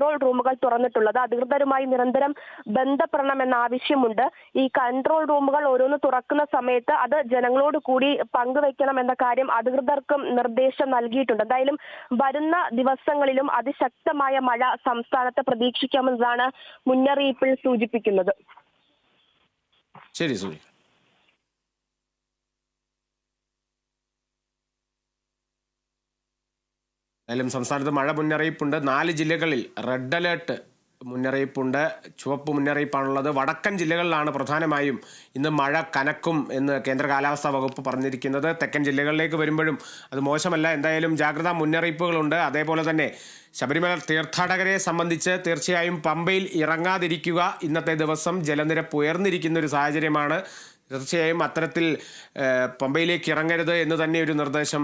Control റൂമുകൾ തുറന്നിട്ടുള്ളത്. അധികൃതരുമായി നിരന്തരം ബന്ധപ്പെടണമെന്ന ആവശ്യമുണ്ട്. ഈ കൺട്രോൾ റൂമുകൾ ഓരോന്ന് തുറക്കുന്ന സമയത്ത് അത് ജനങ്ങളോട് കൂടി പങ്കുവെക്കണം എന്ന കാര്യം അധികൃതർക്കും നിർദ്ദേശം നൽകിയിട്ടുണ്ട്. എന്തായാലും വരുന്ന ദിവസങ്ങളിലും അതിശക്തമായ മഴ സംസ്ഥാനത്ത് പ്രതീക്ഷിക്കാമെന്നതാണ് മുന്നറിയിപ്പിൽ സൂചിപ്പിക്കുന്നത്. ശരി സൂര്യ എന്തായാലും സംസ്ഥാനത്ത് മഴ മുന്നറിയിപ്പുണ്ട്. നാല് ജില്ലകളിൽ റെഡ് അലേർട്ട് മുന്നറിയിപ്പുണ്ട്. ചുവപ്പ് മുന്നറിയിപ്പാണുള്ളത്. വടക്കൻ ജില്ലകളിലാണ് പ്രധാനമായും ഇന്ന് മഴ കനക്കും എന്ന് കേന്ദ്ര കാലാവസ്ഥാ വകുപ്പ് പറഞ്ഞിരിക്കുന്നത്. തെക്കൻ ജില്ലകളിലേക്ക് വരുമ്പോഴും അത് മോശമല്ല. എന്തായാലും ജാഗ്രതാ മുന്നറിയിപ്പുകളുണ്ട്. അതേപോലെ തന്നെ ശബരിമല തീർത്ഥാടകരെ സംബന്ധിച്ച് തീർച്ചയായും പമ്പയിൽ ഇറങ്ങാതിരിക്കുക ഇന്നത്തെ ദിവസം ജലനിരപ്പ് ഉയർന്നിരിക്കുന്ന ഒരു സാഹചര്യമാണ്. തീർച്ചയായും അത്തരത്തിൽ പമ്പയിലേക്ക് ഇറങ്ങരുത് എന്ന് തന്നെ ഒരു നിർദ്ദേശം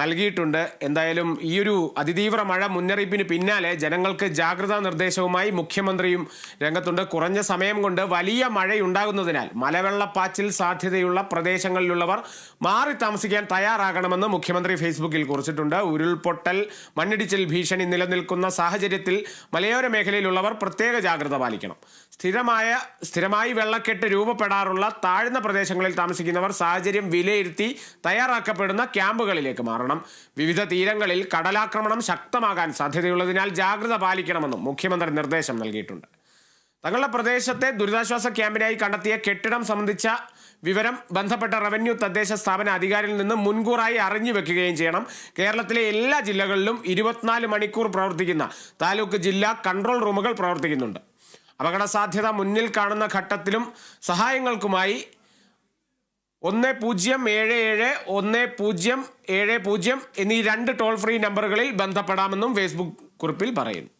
നൽകിയിട്ടുണ്ട്. എന്തായാലും ഈ ഒരു അതിതീവ്ര മഴ മുന്നറിയിപ്പിന് പിന്നാലെ ജനങ്ങൾക്ക് ജാഗ്രതാ നിർദ്ദേശവുമായി മുഖ്യമന്ത്രിയും രംഗത്തുണ്ട്. കുറഞ്ഞ സമയം കൊണ്ട് വലിയ മഴയുണ്ടാകുന്നതിനാൽ മലവെള്ളപ്പാച്ചിൽ സാധ്യതയുള്ള പ്രദേശങ്ങളിലുള്ളവർ മാറി താമസിക്കാൻ തയ്യാറാകണമെന്ന് മുഖ്യമന്ത്രി ഫേസ്ബുക്കിൽ കുറിച്ചിട്ടുണ്ട്. ഉരുൾപൊട്ടൽ മണ്ണിടിച്ചിൽ ഭീഷണി നിലനിൽക്കുന്ന സാഹചര്യത്തിൽ മലയോര മേഖലയിലുള്ളവർ പ്രത്യേക ജാഗ്രത പാലിക്കണം. സ്ഥിരമായ സ്ഥിരമായി വെള്ളക്കെട്ട് രൂപപ്പെടാറുള്ള താഴ്ന്ന പ്രദേശങ്ങളിൽ താമസിക്കുന്നവർ സാഹചര്യം വിലയിരുത്തി തയ്യാറാക്കപ്പെടുന്ന ക്യാമ്പുകളിലേക്ക് മാറണം. വിവിധ തീരങ്ങളിൽ കടലാക്രമണം ശക്തമാകാൻ സാധ്യതയുള്ളതിനാൽ ജാഗ്രത പാലിക്കണമെന്നും മുഖ്യമന്ത്രി നിർദ്ദേശം നൽകിയിട്ടുണ്ട്. തങ്ങളുടെ പ്രദേശത്തെ ദുരിതാശ്വാസ ക്യാമ്പിനായി കണ്ടെത്തിയ കെട്ടിടം സംബന്ധിച്ച വിവരം ബന്ധപ്പെട്ട റവന്യൂ തദ്ദേശ സ്ഥാപന അധികാരിയിൽ നിന്ന് മുൻകൂറായി അറിഞ്ഞു വെക്കുകയും ചെയ്യണം. കേരളത്തിലെ എല്ലാ ജില്ലകളിലും ഇരുപത്തിനാല് മണിക്കൂർ പ്രവർത്തിക്കുന്ന താലൂക്ക് ജില്ലാ കൺട്രോൾ റൂമുകൾ പ്രവർത്തിക്കുന്നുണ്ട്. അപകട സാധ്യത മുന്നിൽ കാണുന്ന ഘട്ടത്തിലും സഹായങ്ങൾക്കുമായി ഒന്ന് പൂജ്യം ഏഴ് ഏഴ് ഒന്ന് പൂജ്യം ഏഴ് പൂജ്യം എന്നീ രണ്ട് ടോൾ ഫ്രീ നമ്പറുകളിൽ ബന്ധപ്പെടാമെന്നും ഫേസ്ബുക്ക് കുറിപ്പിൽ പറയുന്നു.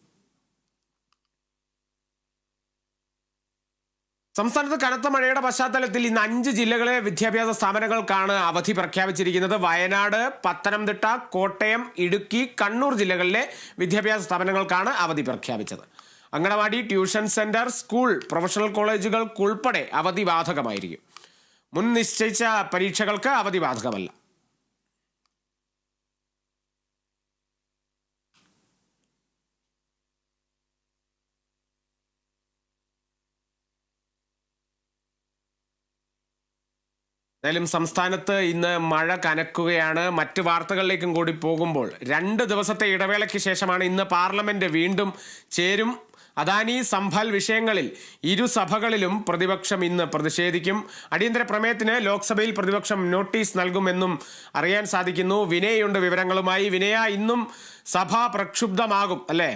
സംസ്ഥാനത്ത് കനത്ത മഴയുടെ പശ്ചാത്തലത്തിൽ ഇന്ന് അഞ്ച് ജില്ലകളിലെ വിദ്യാഭ്യാസ സ്ഥാപനങ്ങൾക്കാണ് അവധി പ്രഖ്യാപിച്ചിരിക്കുന്നത്. വയനാട് പത്തനംതിട്ട കോട്ടയം ഇടുക്കി കണ്ണൂർ ജില്ലകളിലെ വിദ്യാഭ്യാസ സ്ഥാപനങ്ങൾക്കാണ് അവധി പ്രഖ്യാപിച്ചത്. Anganwadi tuition centre school professional കോളേജുകൾക്കുൾപ്പെടെ അവധി ബാധകമായിരിക്കും. മുൻ നിശ്ചയിച്ച പരീക്ഷകൾക്ക് അവധി ബാധകമല്ല. എന്തായാലും സംസ്ഥാനത്ത് ഇന്ന് മഴ കനക്കുകയാണ്. മറ്റ് വാർത്തകളിലേക്കും കൂടി പോകുമ്പോൾ രണ്ട് ദിവസത്തെ ഇടവേളയ്ക്ക് ശേഷമാണ് ഇന്ന് പാർലമെന്റ് വീണ്ടും ചേരും. അദാനി സംഭൽ വിഷയങ്ങളിൽ ഇരു സഭകളിലും പ്രതിപക്ഷം ഇന്ന് പ്രതിഷേധിക്കും. അടിയന്തര പ്രമേയത്തിന് ലോക്സഭയിൽ പ്രതിപക്ഷം നോട്ടീസ് നൽകുമെന്നും അറിയാൻ സാധിക്കുന്നു. വിനയുണ്ട് വിവരങ്ങളുമായി. വിനയ ഇന്നും സഭ പ്രക്ഷുബ്ധമാകും അല്ലേ?